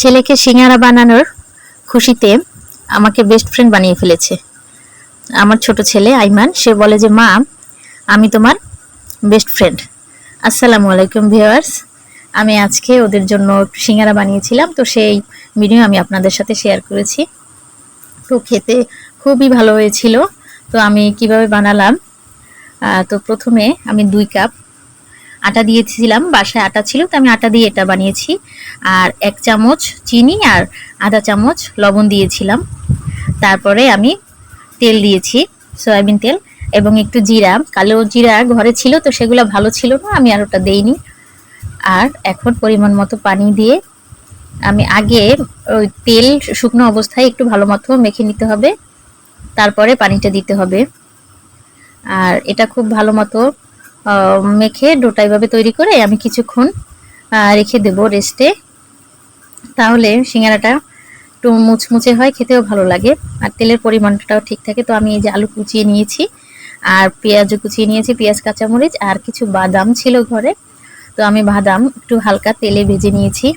ছেলেকে সিঙ্গারা বানানোর খুশিতে আমাকে বেস্ট ফ্রেন্ড বানিয়ে ফেলেছে। আমার ছোট ছেলে আইমান, সে বলে যে, মা, আমি তোমার বেস্ট ফ্রেন্ড আসসালামু আলাইকুম ভিউয়ার্স। আমি আজকে ওদের জন্য সিঙ্গারা বানিয়েছিলাম, তো সেই ভিডিও আমি আপনাদের সাথে শেয়ার করেছি। তো খেতে খুবই ভালো হয়েছিল। তো আমি কীভাবে বানালাম? তো প্রথমে আমি দুই কাপ আটা দিয়েছিলাম, বাসায় আটা ছিল, তো আমি আটা দিয়ে এটা বানিয়েছি। আর এক চামচ চিনি আর আধা চামচ লবণ দিয়েছিলাম। তারপরে আমি তেল দিয়েছি, সয়াবিন তেল, এবং একটু জিরা। কালো জিরা ঘরে ছিল, তো সেগুলো ভালো ছিল না, আমি আর ওটা দেইনি। আর এখন পরিমাণ মতো পানি দিয়ে আমি আগে ওই তেল শুকনো অবস্থায় একটু ভালো মতো মেখে নিতে হবে। তারপরে পানিটা দিতে হবে। আর এটা খুব ভালো মতো মেখে ডোটা এভাবে তৈরি করে আমি কিছুক্ষণ রেখে দেব রেস্টে তাহলে সিঙ্গারাটা একটু মুচমুচে হয়, খেতেও ভালো লাগে। আর তেলের পরিমাণটাও ঠিক থাকে। তো আমি এই যে আলু কুচিয়ে নিয়েছি, আর পেঁয়াজও কুচিয়ে নিয়েছি, পেঁয়াজ, কাঁচামরিচ, আর কিছু বাদাম ছিল ঘরে। তো আমি বাদাম একটু হালকা তেলে ভেজে নিয়েছি।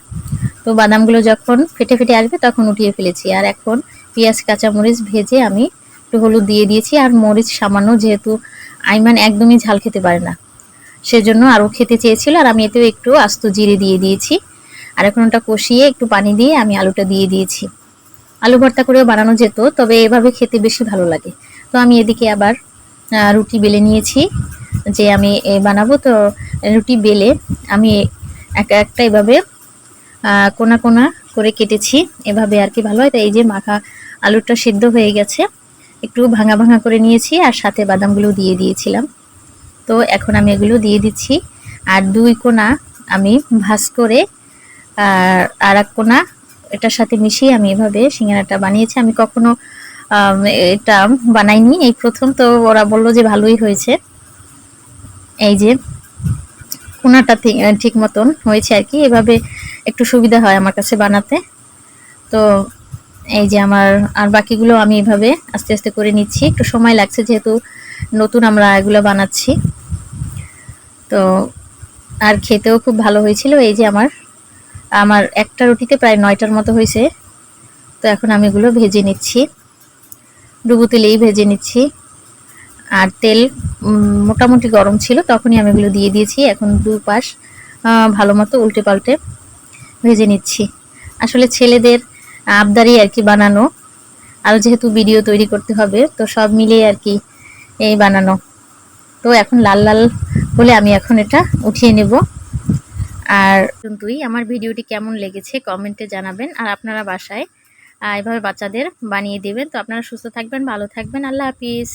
তো বাদামগুলো যখন ফেটে ফেটে আসবে, তখন উঠিয়ে ফেলেছি। আর এখন পেঁয়াজ, কাঁচামরিচ ভেজে আমি একটু হলুদ দিয়ে দিয়েছি। আর মরিচ সামান্য, যেহেতু আইমান একদমই ঝাল খেতে পারে না। সেজন্য আরও খেতে চেয়েছিল আর আমি এতেও একটু আস্ত জিরে দিয়ে দিয়েছি। আর এখন ওটা কষিয়ে একটু পানি দিয়ে আমি আলুটা দিয়ে দিয়েছি। আলু ভর্তা করেও বানানো যেত, তবে এভাবে খেতে বেশি ভালো লাগে। তো আমি এদিকে আবার রুটি বেলে নিয়েছি। যে আমি এ বানাবো, তো রুটি বেলে আমি একটা একটা এভাবে কোনা কোনা করে কেটেছি। এভাবে আর কি ভালো হয়। তো এই যে মাখা আলুটা সিদ্ধ হয়ে গেছে। একটু ভাঙা ভাঙা করে নিয়েছি আর সাথে বাদামগুলো দিয়ে দিয়েছিলাম। তো এখন আমি এগুলো দিয়ে দিচ্ছি। আর দুই কোনা আমি ভাজ করে, আর এক কোনা এটার সাথে মিশিয়ে আমি এভাবে সিঙ্গারাটা বানিয়েছি। আমি কখনো এটা বানাইনি। এই প্রথম তো ওরা বলল যে ভালোই হয়েছে। এই যে কোনাটা ঠিক মতন হয়েছে আর কি। এভাবে একটু সুবিধা হয় আমার কাছে বানাতে। তো এই যে আমার, আর বাকিগুলো আমি এভাবে আস্তে আস্তে করে নিচ্ছি। একটু সময় লাগছে যেহেতু নতুন আমরা এগুলো বানাচ্ছি। তো আর খেতেও খুব ভালো হয়েছিল এই যে আমার। আমার একটা রুটিতে প্রায় নয়টার মতো হয়েছে। তো এখন আমি এগুলো ভেজে নিচ্ছি। ডুবু তেলেই ভেজে নিচ্ছি। আর তেল মোটামুটি গরম ছিল, তখনই আমি এগুলো দিয়ে দিয়েছি। এখন দু পাশ ভালো মতো উল্টে পাল্টে ভেজে নিচ্ছি। আসলে ছেলেদের আবদারি আর কি বানানো। আর যেহেতু ভিডিও তৈরি করতে হবে, তো সব মিলিয়ে আর কি এই বানানো। তো এখন লাল লাল বলে আমি এখন এটা উঠিয়ে নেব। আর তুই আমার ভিডিওটি কেমন লেগেছে কমেন্টে জানাবেন। আর আপনারা বাসায় এভাবে বাচ্চাদের বানিয়ে দেবেন। তো আপনারা সুস্থ থাকবেন, ভালো থাকবেন। আল্লাহ হাফিজ।